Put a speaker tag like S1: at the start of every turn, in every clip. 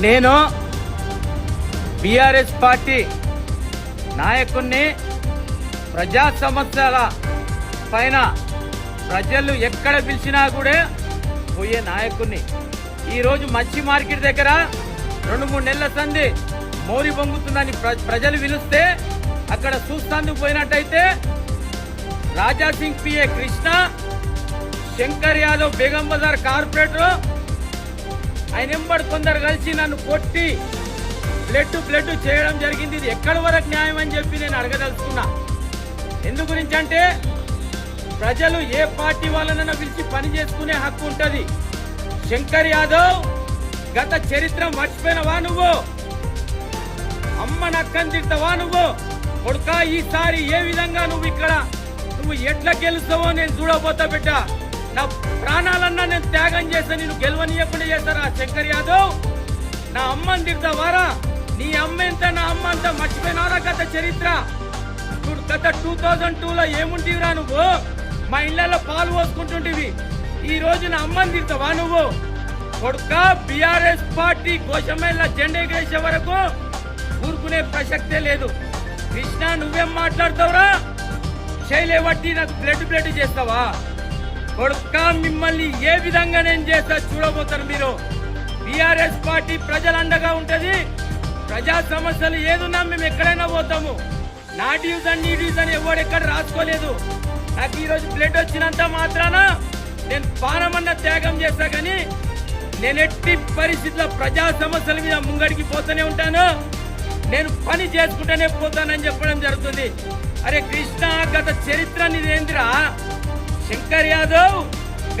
S1: నేను BRS party నాయకుణ్ణి ప్రజా సమస్యల పైన ప్రజలు ఎక్కడ పిలిచినా కూడా పోయే నాయకుణ్ణి. ఈరోజు మచ్చి మార్కెట్ దగ్గర రెండు మూడు నెలల సంది మోరి పొంగుతుందని ప్ర- ప్రజలు పిలిస్తే అక్కడ చూస్తాందుకు పోయినట్టయితే రాజా సింగ్ పిఏ కృష్ణ శంకర్ యాదవ్ బేగం బజార్ కార్పొరేటర్ ఆయన ఎంబడి కొందరు కలిసి నన్ను కొట్టి బ్లడ్ బ్లడ్ చేయడం జరిగింది. ఇది ఎక్కడి వరకు న్యాయం అని చెప్పి నేను అడగదలుచుకున్నా. ఎందు గురించి అంటే ప్రజలు ఏ పార్టీ వాళ్ళనైనా పిలిచి పని చేసుకునే హక్కు ఉంటుంది. శంకర్ యాదవ్ గత చరిత్ర మర్చిపోయినవా నువ్వు? అమ్మ నక్కని తిడతావా నువ్వు? కొడుక ఈసారి ఏ విధంగా నువ్వు ఇక్కడ నువ్వు ఎట్లా గెలుస్తావో నేను చూడబోతా బిడ్డ. నా ప్రాణాలన్నా నేను త్యాగం చేస్తే నేను గెలవనీయకుండా చేస్తారా శంకర్ యాదవ్? నా అమ్మని తిడతావారా నీ అమ్మ ఎంత నా అమ్మ అంత మర్చిపోయినారా గత చరిత్ర? గత టూ థౌజండ్ టూలో ఏముంటివిరా నువ్వు? మా ఇళ్ళలో పాలు పోసుకుంటుంటివి ఈ రోజు నా అమ్మని తిడతావా నువ్వు? కొడుక బీఆర్ఎస్ పార్టీ కోశమేళ్ళ జెండా ఎగరేసే వరకు ఊరుకునే ప్రసక్తే లేదు. కృష్ణ నువ్వేం మాట్లాడతావురా? శైలే బట్టి నాకు బ్లడ్ బ్లడ్ చేస్తావా? కొడుక మిమ్మల్ని ఏ విధంగా నేను చేస్తా చూడబోతారు మీరు? బీఆర్ఎస్ పార్టీ ప్రజలండగా అండగా ఉంటది. ప్రజా సమస్యలు ఏదున్నా మేము ఎక్కడైనా పోతాము. నా డివిజన్ నీ అని ఎవరు ఎక్కడ రాసుకోలేదు. నాకు ఈరోజు ప్లేట్ బ్లడ్ వచ్చినంత మాత్రాన నేను పానమన్న త్యాగం చేస్తా కానీ నేను ఎట్టి పరిస్థితుల్లో ప్రజా సమస్యల మీద ముంగడికి పోతూనే ఉంటాను. నేను పని చేసుకుంటూనే పోతానని చెప్పడం జరుగుతుంది. అరే కృష్ణ గత చరిత్ర నీదేంద్రా? శంకర్ యాదవ్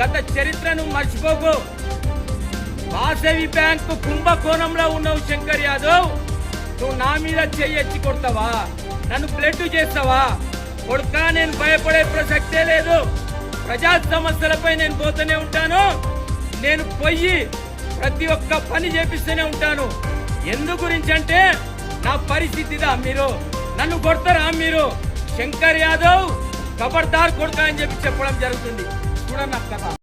S1: గత చరిత్రను మర్చిపోకు. వాసవి బ్యాంకు కుంభకోణంలో ఉన్నావు శంకర్ యాదవ్. నువ్వు నా మీద చెయ్యొచ్చి కొడతావా? నన్ను బ్లడ్ చేస్తావా? కొడుకా నేను భయపడే ప్రసక్తే లేదు. ప్రజా సమస్యలపై నేను పోతూనే ఉంటాను. నేను పోయి ప్రతి ఒక్క పని చేపిస్తూనే ఉంటాను. ఎందు గురించి అంటే నా పరిస్థితిదా మీరు? నన్ను కొడతారా మీరు? శంకర్ యాదవ్ ఖబర్దార్ కొడుకా అని చెప్పి చెప్పడం జరుగుతుంది. చూడండి నా కథ.